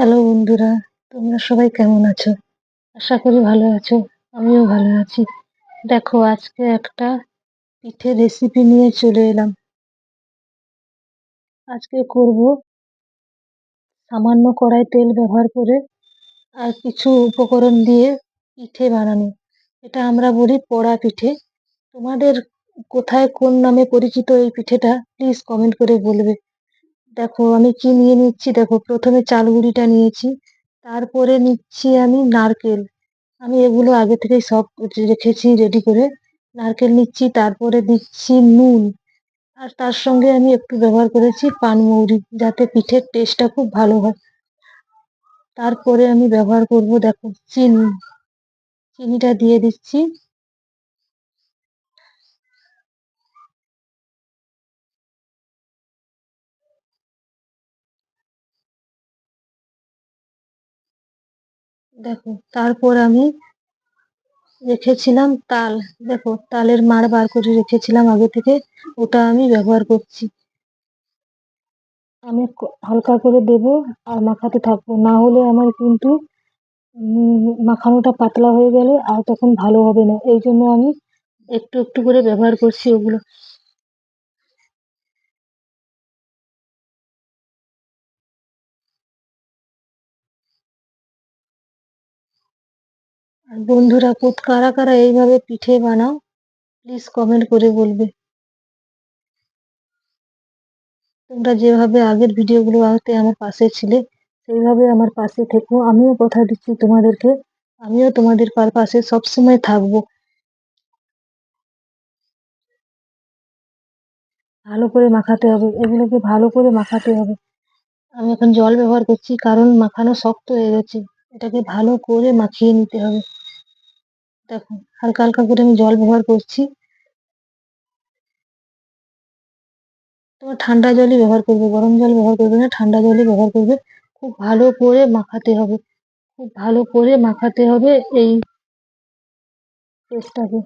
Hello বন্ধুরা, তোমরা সবাই কেমন আছো? আশা করি ভালো আছো, আমিও ভালো আছি। দেখো, আজকে একটা পিঠে রেসিপি নিয়ে চলে এলাম। আজকে করব সামান্য কড়াই তেল ব্যবহার করে আর কিছু উপকরণ দিয়ে পিঠে বানানো। এটা আমরা বলি পোড়া পিঠে। তোমাদের কোথায় কোন নামে পরিচিত এই পিঠেটা প্লিজ কমেন্ট করে বলবে। দেখো, আমি কি নিয়ে নিচ্ছি? দেখো, প্রথমে চাল গুঁড়িটা নিয়েছি, তারপরে নিচ্ছি আমি নারকেল। আমি এগুলো আগে থেকেই সব রেখেছি রেডি করে নারকেল নিচ্ছি, তারপরে দিচ্ছি নুন। আর তার সঙ্গে আমি একটু ব্যবহার করেছি পানমৌরি যাতে পিঠের টেস্টটা খুব ভালো হয়। তারপরে আমি ব্যবহার করব, দেখো, চিনি। চিনিটা দিয়ে দিচ্ছি। দেখো, তারপর আমি রেখেছিলাম তাল। দেখো, তালের মাড় বার করে রেখেছিলাম আগে থেকে। ওটা আমি ব্যবহার করছি। আমি হালকা করে দেব আর মাখাতে থাকব। না হলে আমার কিন্তু মাখানোটা পাতলা হয়ে গেলে আর তখন ভালো হবে না। এই জন্য আমি একটু একটু করে ব্যবহার করছি ওগুলো। আর বন্ধুরা কোথ কারা কারা এইভাবে পিঠে বানাও প্লিজ কমেন্ট করে বলবে। তোমরা যেভাবে আগের ভিডিওগুলো আনতে আমার পাশে ছিলে, সেইভাবে আমার পাশে থেকো। আমিও কথা দিচ্ছি তোমাদেরকে, আমিও তোমাদের পাশে সবসময় থাকব। ভালো করে মাখাতে হবে, এগুলোকে ভালো করে মাখাতে হবে। আমি এখন জল ব্যবহার করছি, কারণ মাখানো শক্ত হয়ে গেছে। এটাকে ভালো করে মাখিয়ে নিতে হবে। দেখো, হালকা হালকা করে আমি জল ব্যবহার করছি। তোমার ঠান্ডা জলই ব্যবহার করবে, গরম জল ব্যবহার করবে না, ঠান্ডা জলই ব্যবহার করবে। খুব ভালো করে মাখাতে হবে, খুব ভালো করে মাখাতে হবে এই পেস্টটাকে।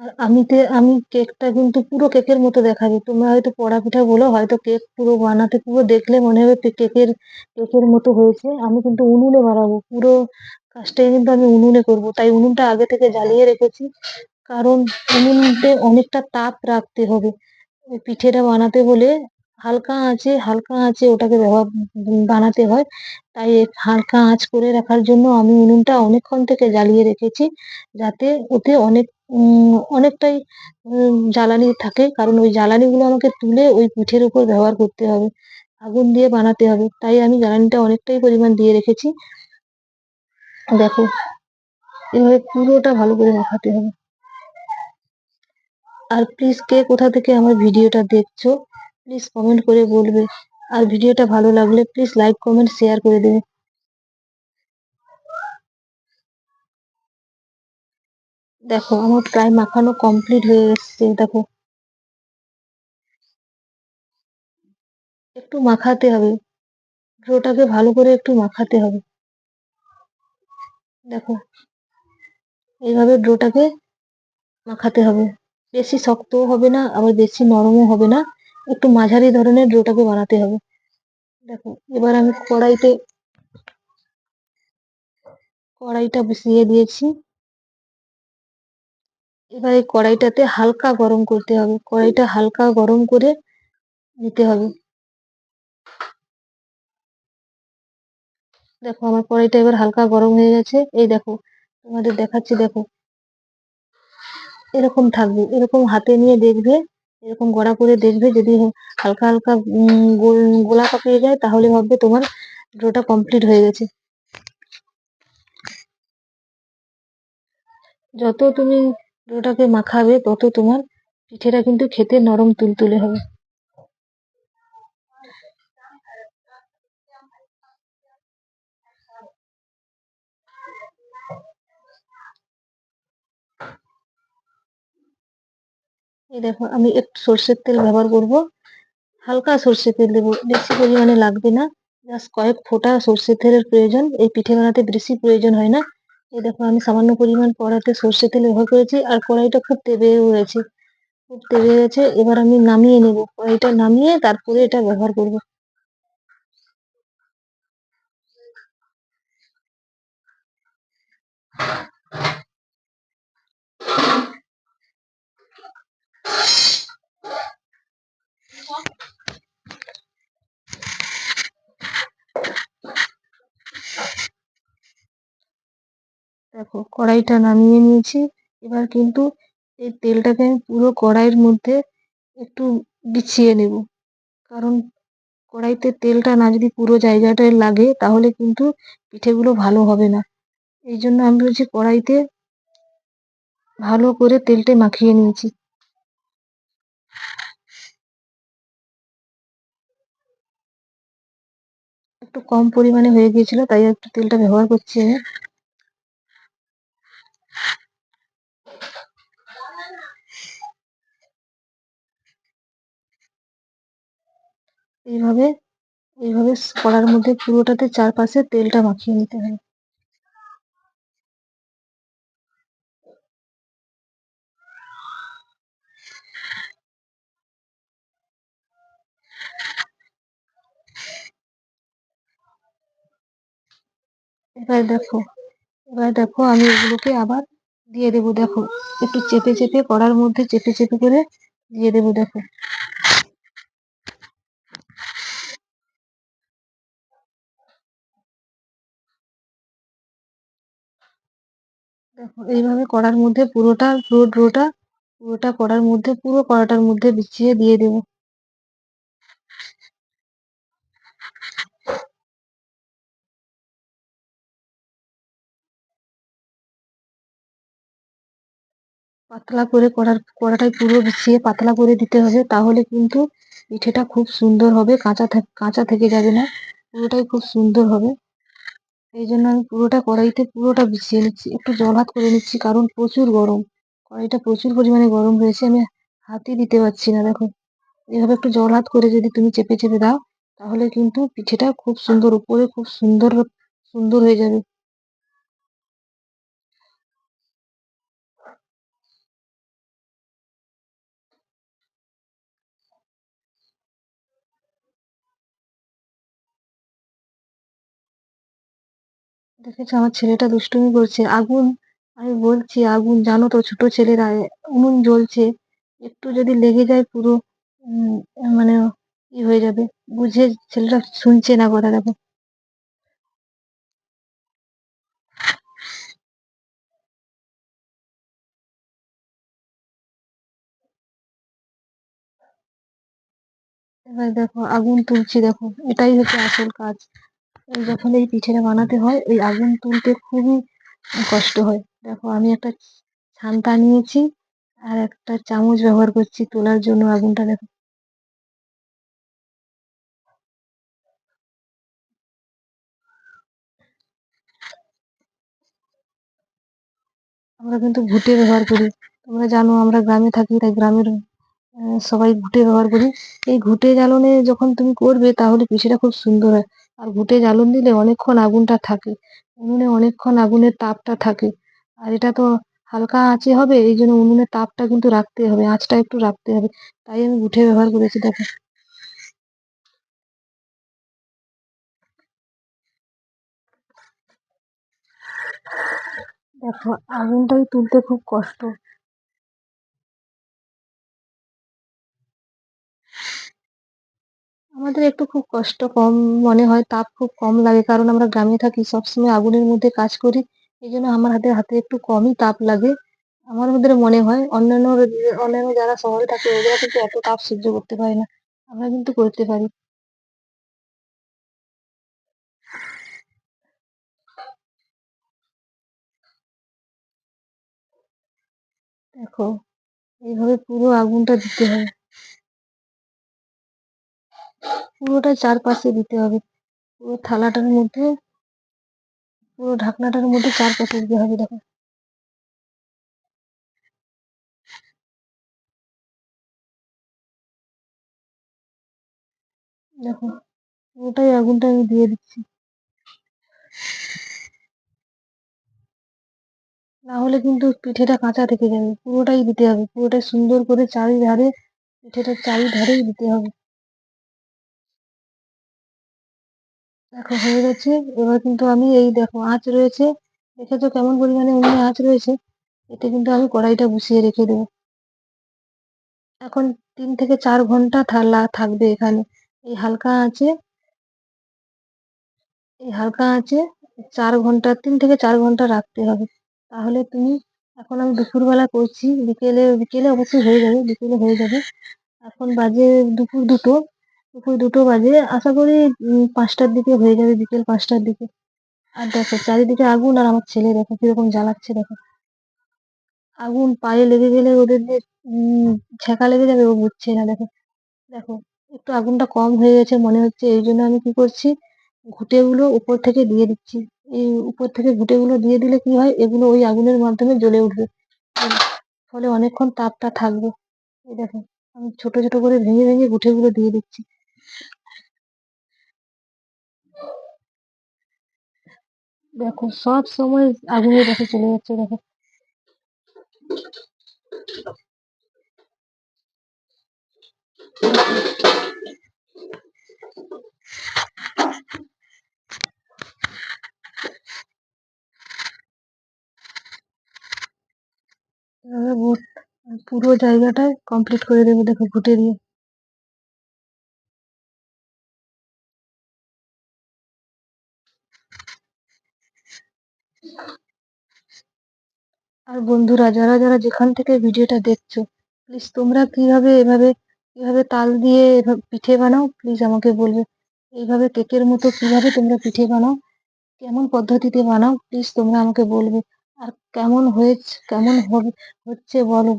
আর আমিতে আমি কেকটা কিন্তু পুরো কেকের মতো দেখাবে। তোমরা হয়তো পড়া পিঠা বলো, হয়তো কেক পুরো বানাতে পুরো দেখলে মনে হবে কেকের কেকের মতো হয়েছে। আমি কিন্তু উনুনে বানাবো, পুরো কাজটাই কিন্তু আমি উনুনে করব। তাই উনুনটা আগে থেকে জ্বালিয়ে রেখেছি, কারণ উনুনতে অনেকটা তাপ রাখতে হবে। পিঠেটা বানাতে হলে হালকা আঁচে হালকা আঁচে ওটাকে ব্যবহার বানাতে হয়। তাই হালকা আঁচ করে রাখার জন্য আমি উনুনটা অনেকক্ষণ থেকে জ্বালিয়ে রেখেছি যাতে ওতে অনেক অনেকটাই জ্বালানি থাকে। কারণ ওই জ্বালানিগুলো আমাকে তুলে ওই পিঠের উপর ব্যবহার করতে হবে, আগুন দিয়ে বানাতে হবে। তাই আমি জ্বালানিটা অনেকটাই পরিমাণ দিয়ে রেখেছি। দেখো, এভাবে পুরোটা ভালো করে মাখাতে হবে। আর প্লিজ কে কোথা থেকে আমার ভিডিওটা দেখছ? প্লিজ কমেন্ট করে বলবে। আর ভিডিওটা ভালো লাগলে প্লিজ লাইক কমেন্ট শেয়ার করে দেবে। দেখো, আমার প্রায় মাখানো কমপ্লিট হয়ে এসছে, দেখো। একটু মাখাতে হবে। ডোটাকে ভালো করে একটু মাখাতে হবে। দেখো, এইভাবে ডোটাকে মাখাতে হবে। বেশি শক্তও হবে না, আবার বেশি নরমও হবে না। একটু মাঝারি ধরনের ডোটাকে বানাতে হবে। দেখো, এবার আমি কড়াইতে, কড়াইটা বসিয়ে দিয়েছি। এবার এই কড়াইটাতে হালকা গরম করতে হবে। কড়াইটা হালকা গরম করে নিতে হবে। দেখো, আমার কড়াইটা এবার হালকা গরম হয়ে গেছে। এই দেখো, তোমাদের দেখাচ্ছি, দেখো। এরকম থাকবে, এরকম হাতে নিয়ে দেখবে এরকম গড়া করে দেখবে যদি হালকা হালকা, উম, গোল- গোলা পাকিয়ে যায়, তাহলে ভাববে তোমার ডোটা কমপ্লিট হয়ে গেছে। যত তুমি ডোটাকে মাখাবে, তত তোমার পিঠেটা কিন্তু খেতে নরম তুলতুলে হবে। এই দেখো, আমি একটু সর্ষের তেল ব্যবহার করব। হালকা সর্ষের তেল দেবো, বেশি পরিমাণে লাগবে না। জাস্ট কয়েক ফোঁটা সর্ষের তেলের প্রয়োজন। এই পিঠে বানাতে বেশি প্রয়োজন হয় না। এই দেখো, আমি সামান্য পরিমাণ কড়াতে সর্ষের তেল ব্যবহার করেছি আর কড়াইটা খুব তেবেও রয়েছে। খুব তেলে গেছে এবার আমি নামিয়ে নেব। কড়াইটা নামিয়ে তারপরে এটা ব্যবহার করব। দেখো, কড়াইটা নামিয়ে নিয়েছি। এবার কিন্তু এই তেলটাকে আমি পুরো কড়াইয়ের মধ্যে একটু বিছিয়ে নেব। কারণ কড়াইতে তেলটা না যদি পুরো জায়গাটায় লাগে, তাহলে কিন্তু পিঠেগুলো ভালো হবে না। এই জন্য আমি বলছি কড়াইতে ভালো করে তেলটা মাখিয়ে নিয়েছি। একটু কম পরিমাণে হয়ে গিয়েছিল, তাই একটু তেলটা ব্যবহার করছি আমি। এইভাবে এইভাবে কড়ার মধ্যে পুরোটাতে চারপাশে তেলটা মাখিয়ে নিতে হবে এবার দেখো এবার দেখো আমি এগুলোকে আবার দিয়ে দেবো। দেখো, একটু চেপে চেপে কড়ার মধ্যে চেপে চেপে করে দিয়ে দেবো। দেখো দেখো এইভাবে কড়ার মধ্যে পুরোটা পুরো ডোটা পুরোটা কড়ার মধ্যে পুরো কড়াটার মধ্যে বিছিয়ে দিয়ে দেবো। পাতলা করে কড়ার, কড়াটায় পুরো বিছিয়ে পাতলা করে দিতে হবে তাহলে কিন্তু পিঠেটা খুব সুন্দর হবে, কাঁচা কাঁচা থেকে যাবে না, পুরোটাই খুব সুন্দর হবে। এই জন্য আমি পুরোটা কড়াইতে পুরোটা বিছিয়ে নিচ্ছি। একটু জল হাত করে নিচ্ছি, কারণ প্রচুর গরম। কড়াইটা প্রচুর পরিমাণে গরম হয়েছে আমি হাতই দিতে পারছি না, দেখো। এভাবে একটু জল হাত করে যদি তুমি চেপে চেপে দাও, তাহলে কিন্তু পিঠেটা খুব সুন্দর, উপরে খুব সুন্দর সুন্দর হয়ে যাবে। দেখেছ, আমার ছেলেটা দুষ্টুমি করছে। আগুন, আমি বলছি, আগুন, জানো তো, ছোট ছেলেরা উনুন জ্বলছে। একটু যদি লেগে যায় পুরো মানে ই হয়ে যাবে। বুঝে ছেলেটা শুনছে না কথা দেখো। এবার দেখো, আগুন তুলছি, দেখো। এটাই হচ্ছে আসল কাজ। যখন এই পিঠেটা বানাতে হয় ওই আগুন তুলতে খুবই কষ্ট হয়। দেখো, আমি একটা ছান্তা নিয়েছি আর একটা চামচ ব্যবহার করছি তোলার জন্য আগুনটা, দেখো। আমরা কিন্তু ঘুঁটে ব্যবহার করি। তোমরা জানো, আমরা গ্রামে থাকি, তাই গ্রামের সবাই ঘুঁটে ব্যবহার করি। এই ঘুঁটে জ্বালনে যখন তুমি করবে, তাহলে পিঠেটা খুব সুন্দর হয়। আর ঘুঁটে জ্বালন দিলে অনেকক্ষণ আগুনটা থাকে। উনুনে অনেকক্ষণ আগুনের তাপটা থাকে। আর এটা তো হালকা আঁচে হবে, এই জন্য উনুনের তাপটা কিন্তু রাখতে হবে, আঁচটা একটু রাখতে হবে। তাই আমি ঘুঁটে ব্যবহার করেছি, দেখো। দেখো, আগুনটাই তুলতে খুব কষ্ট। আমাদের একটু খুব কষ্ট কম, মনে হয় তাপ খুব কম লাগে, কারণ আমরা গ্রামে থাকি, সবসময় আগুনের মধ্যে কাজ করি, এই জন্য আমার হাতে হাতে একটু কমই তাপ লাগে। আমার মধ্যে মনে হয় অন্যান্য অন্যান্য যারা শহরে থাকে, ওরা কিন্তু এত তাপ সহ্য করতে পারে না। আমরা কিন্তু করতে পারি। দেখো, এইভাবে পুরো আগুনটা দিতে হবে পুরোটা চারপাশে দিতে হবে। পুরো থালাটার মধ্যে, পুরো ঢাকনাটার মধ্যে চারপাশে দিতে হবে, দেখো। দেখো, পুরোটাই আগুনটা আমি দিয়ে দিচ্ছি। না হলে কিন্তু পিঠেটা কাঁচা থেকে যাবে। পুরোটাই দিতে হবে। পুরোটাই সুন্দর করে চারিধারে পিঠেটা চারিধারেই দিতে হবে। দেখো, হয়ে গেছে। এবার কিন্তু আমি এই দেখো, আঁচ রয়েছে। দেখেছ কেমন পরিমাণে উনুনে আঁচ রয়েছে? এতে কিন্তু আমি কড়াইটা বসিয়ে রেখে দেবো। এখন তিন থেকে চার ঘণ্টা থাকবে এখানে। এই হালকা আঁচে, এই হালকা আঁচে চার ঘণ্টা, তিন থেকে চার ঘণ্টা রাখতে হবে। তাহলে তুমি, এখন আমি দুপুরবেলা করছি। বিকেলে বিকেলে অবশ্যই হয়ে যাবে, বিকেলে হয়ে যাবে। এখন বাজে দুপুর দুটো। দুপুর দুটো বাজে। আশা করি উম, পাঁচটার দিকে হয়ে যাবে বিকেল পাঁচটার দিকে। আর দেখো চারিদিকে আগুন আর আমার ছেলে দেখো কীরকম জ্বালাচ্ছে দেখো। আগুন পায়ে লেগে গেলে ওদের যে উম ছ্যাঁকা লেগে যাবে ও বুঝছে না দেখো। দেখো একটু আগুনটা কম হয়ে গেছে মনে হচ্ছে এই জন্য আমি কি করছি ঘুঁটেগুলো উপর থেকে দিয়ে দিচ্ছি। এই উপর থেকে ঘুঁটেগুলো দিয়ে দিলে কি হয় এগুলো ওই আগুনের মাধ্যমে জ্বলে উঠবে। ফলে অনেকক্ষণ তাপটা থাকবে। এই দেখো আমি ছোট ছোট করে ভেঙে ভেঙে ঘুঁটেগুলো দিয়ে দিচ্ছি। দেখো, সব সময় আগুনের কাছে চলে যাচ্ছে, দেখো। পুরো জায়গাটায় কমপ্লিট করে দেবো, দেখো, ঘুটে দিয়ে। আর বন্ধুরা, যারা যারা যেখান থেকে ভিডিওটা দেখছ প্লিজ তোমরা কীভাবে এভাবে, কীভাবে তাল দিয়ে এভাবে পিঠে বানাও প্লিজ আমাকে বলবে। এইভাবে কেকের মতো কীভাবে তোমরা পিঠে বানাও, কেমন পদ্ধতিতে বানাও প্লিজ তোমরা আমাকে বলবে। আর কেমন হয়েছে, কেমন হবে, হচ্ছে বলো।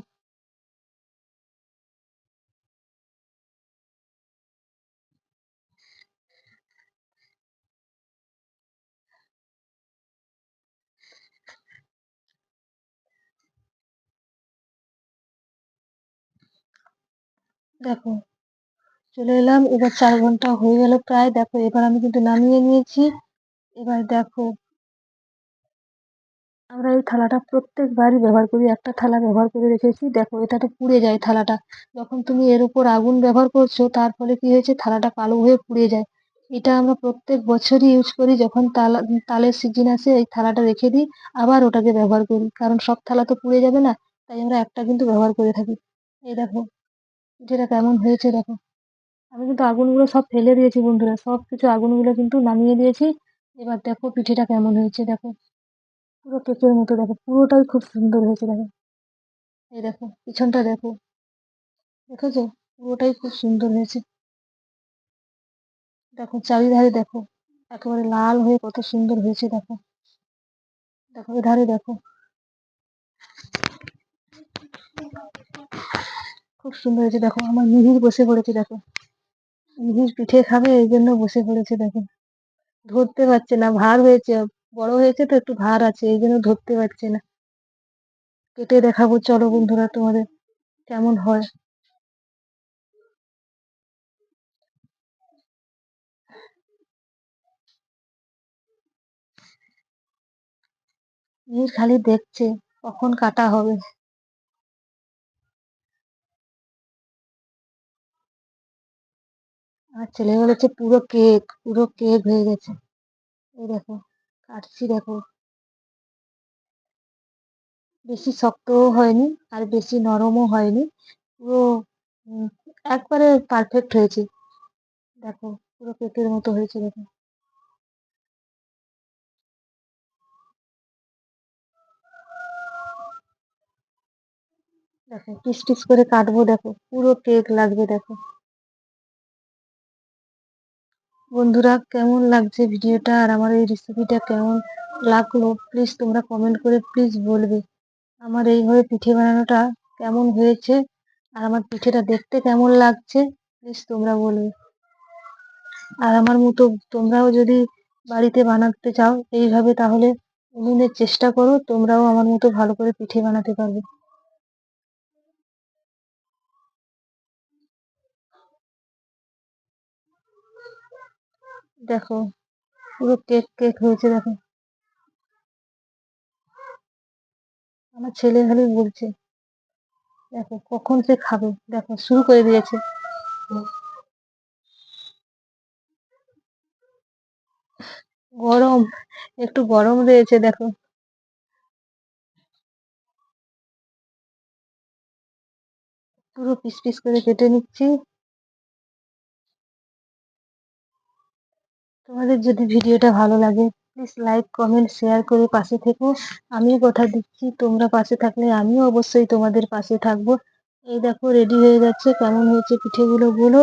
দেখো, চলে এলাম, এবার চার ঘণ্টা হয়ে গেল প্রায়। দেখো, এবার আমি কিন্তু নামিয়ে নিয়েছি। এবার দেখো, আমরা এই থালাটা প্রত্যেকবারই ব্যবহার করি, একটা থালা ব্যবহার করে রেখেছি। দেখো, এটা তো পুড়ে যায় থালাটা। যখন তুমি এর উপর আগুন ব্যবহার করছ, তার ফলে কি হয়েছে? থালাটা কালো হয়ে পুড়ে যায়। এটা আমরা প্রত্যেক বছরই ইউজ করি, যখন তালা, তালের সিজন আসে, এই থালাটা রেখে দিই, আবার ওটাকে ব্যবহার করি। কারণ সব থালা তো পুড়ে যাবে না, তাই আমরা একটা কিন্তু ব্যবহার করে থাকি। এই দেখো পিঠেটা কেমন হয়েছে, দেখো। আমি কিন্তু আগুনগুলো সব ফেলে দিয়েছি, বন্ধুরা। সব কিছু আগুনগুলো কিন্তু নামিয়ে দিয়েছি। এবার দেখো পিঠেটা কেমন হয়েছে, দেখো। পুরো কেকের মতো, দেখো। পুরোটাই খুব সুন্দর হয়েছে, দেখো। এই দেখো, পিছনটা দেখো। দেখেছ? পুরোটাই খুব সুন্দর হয়েছে। দেখো, চারিধারে দেখো, একেবারে লাল হয়ে কত সুন্দর হয়েছে, দেখো। দেখো, এধারে দেখো। খুব সুন্দর হয়েছে, দেখো। আমার মিহির বসে পড়েছে, দেখো। মিহির পিঠে খাবে, এই জন্য বসে পড়েছে, দেখো। ধরতে পারছে না, ভার হয়েছে। বড় হয়েছে তো একটু ভার আছে, এই জন্য ধরতে পারছে না। কেটে দেখাবো, চলো বন্ধুরা, তোমাদের কেমন হয়। মিহির খালি দেখছে, কখন কাটা হবে। আর ছেলে বলেছে পুরো কেক পুরো কেক হয়ে গেছে। এই দেখো, কাটছি দেখো। বেশি শক্তও হয়নি, আর বেশি নরমও হয়নি। পুরো একবারে পারফেক্ট হয়েছে। দেখো, পুরো কেকের মতো হয়েছে, দেখো। দেখো পিস করে কাটবো, দেখো। পুরো কেক লাগবে, দেখো। বন্ধুরা, কেমন লাগছে ভিডিওটা? আর আমার এই রেসিপিটা কেমন লাগল? প্লিজ তোমরা কমেন্ট করে প্লিজ বলবে। আমার এইভাবে পিঠে বানানোটা কেমন হয়েছে? আর আমার পিঠেটা দেখতে কেমন লাগছে? প্লিজ তোমরা বলবে। আর আমার মতো তোমরাও যদি বাড়িতে বানাতে চাও এইভাবে, তাহলে চেষ্টা করো, তোমরাও আমার মতো ভালো করে পিঠে বানাতে পারবে। দেখো, পুরো কেক কেক হয়েছে, দেখো। আমার ছেলে খালি বলছে, দেখো, কখন সে খাবে? দেখো, শুরু করে দিয়েছে। গরম, একটু গরম রয়েছে, দেখো। পুরো পিস পিস করে কেটে নিচ্ছি। তোমাদের যদি ভিডিওটা ভালো লাগে প্লিজ লাইক কমেন্ট শেয়ার করে পাশে থেকো। আমিও কথা দিচ্ছি, তোমরা পাশে থাকলে আমিও অবশ্যই তোমাদের পাশে থাকব। এই দেখো রেডি হয়ে যাচ্ছে, কেমন হয়েছে পিঠেগুলো বলো।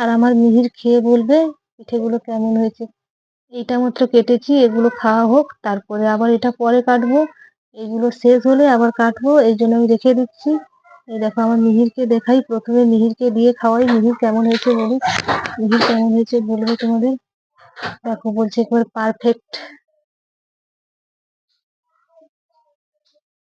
আর আমার মিহির খেয়ে বলবে পিঠেগুলো কেমন হয়েছে। এইটা মাত্র কেটেছি, এগুলো খাওয়া হোক, তারপরে আবার এটা পরে কাটবো। এগুলো শেষ হলে আবার কাটবো, এই জন্য আমি রেখে দিচ্ছি। এই দেখো, আমার মিহিরকে দেখাই। প্রথমে মিহিরকে দিয়ে খাওয়াই। মিহির কেমন হয়েছে বলি? মিহির কেমন হয়েছে বলবে তোমাদের? দেখো, বলছে একবার পারফেক্ট